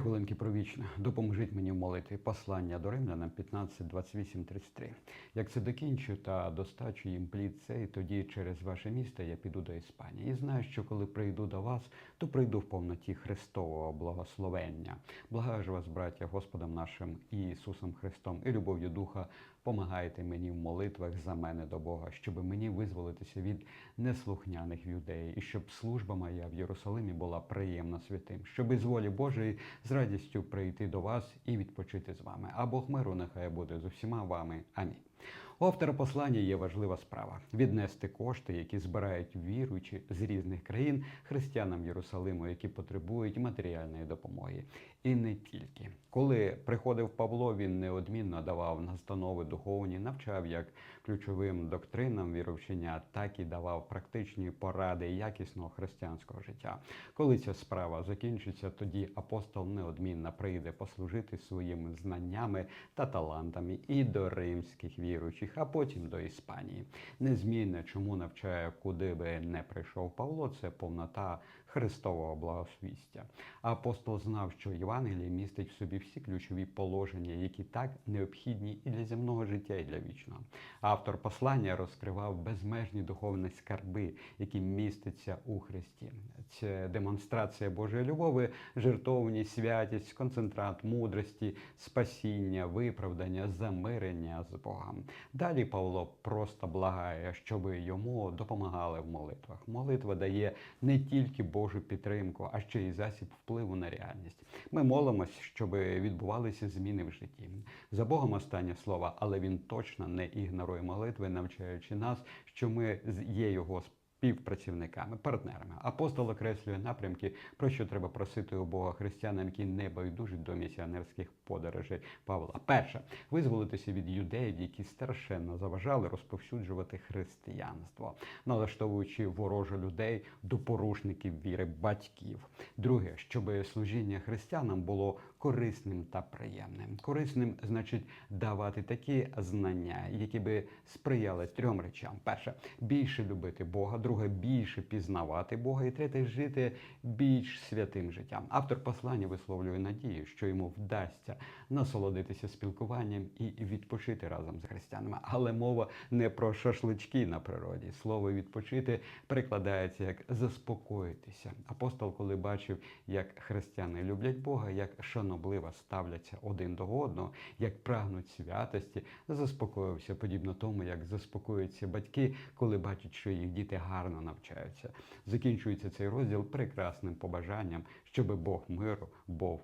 хвилинки про вічне. Допоможіть мені в молитві. Послання до римлянам 15, 28, 33. Як це докінчу та достачу їм плід цей, тоді через ваше місто я піду до Іспанії. І знаю, що коли прийду до вас, то прийду в повноті Христового благословення. Благаю ж вас, браття, Господом нашим Ісусом Христом і любов'ю Духа, помагайте мені в молитвах за мене до Бога, щоб мені визволитися від неслухняних юдеїв, і щоб служба моя в Єрусалимі була приємна святим, щоб із волі Божої з радістю прийти до вас і відпочити з вами. А Бог миру нехай буде з усіма вами. Амінь. У автора послання є важлива справа віднести кошти, які збирають віруючі з різних країн християнам Єрусалиму, які потребують матеріальної допомоги. І не тільки коли приходив Павло, він неодмінно давав настанови духовні, навчав як ключовим доктринам віровчення, так і давав практичні поради якісного християнського життя. Коли ця справа закінчиться, тоді апостол неодмінно прийде послужити своїми знаннями та талантами і до римських віруючих, а потім до Іспанії. Незмінне, чому навчає, куди би не прийшов Павло, це повнота Христового благосвістя. Апостол знав, що Євангеліє містить в собі всі ключові положення, які так необхідні і для земного життя, і для вічного. Автор послання розкривав безмежні духовні скарби, які містяться у Христі. Це демонстрація Божої любові, жертовність, святість, концентрат мудрості, спасіння, виправдання, замирення з Богом. Далі Павло просто благає, щоб йому допомагали в молитвах. Молитва дає не тільки Божу підтримку, а ще й засіб впливу на реальність. Ми молимось, щоб відбувалися зміни в житті. За Богом останнє слово, але він точно не ігнорує молитви, навчаючи нас, що ми є його співпрацівниками, партнерами. Апостол окреслює напрямки, про що треба просити у Бога християнам, які не байдужать до місіонерських подорожей Павла. Перше визволитися від юдеїв, які страшенно заважали розповсюджувати християнство, налаштовуючи ворожу людей до порушників віри батьків. Друге, щоб служіння християнам було корисним та приємним. Корисним значить давати такі знання, які би сприяли трьом речам: перше більше любити Бога, друге більше пізнавати Бога, і третє жити більш святим життям. Автор послання висловлює надію, що йому вдасться насолодитися спілкуванням і відпочити разом з християнами. Але мова не про шашлички на природі. Слово відпочити перекладається як заспокоїтися. Апостол, коли бачив, як християни люблять Бога, як шанобливо ставляться один до одного, як прагнуть святості, заспокоївся подібно тому, як заспокоюються батьки, коли бачать, що їх діти гарно навчаються. Закінчується цей розділ прекрасним побажанням, щоби Бог миру, Бог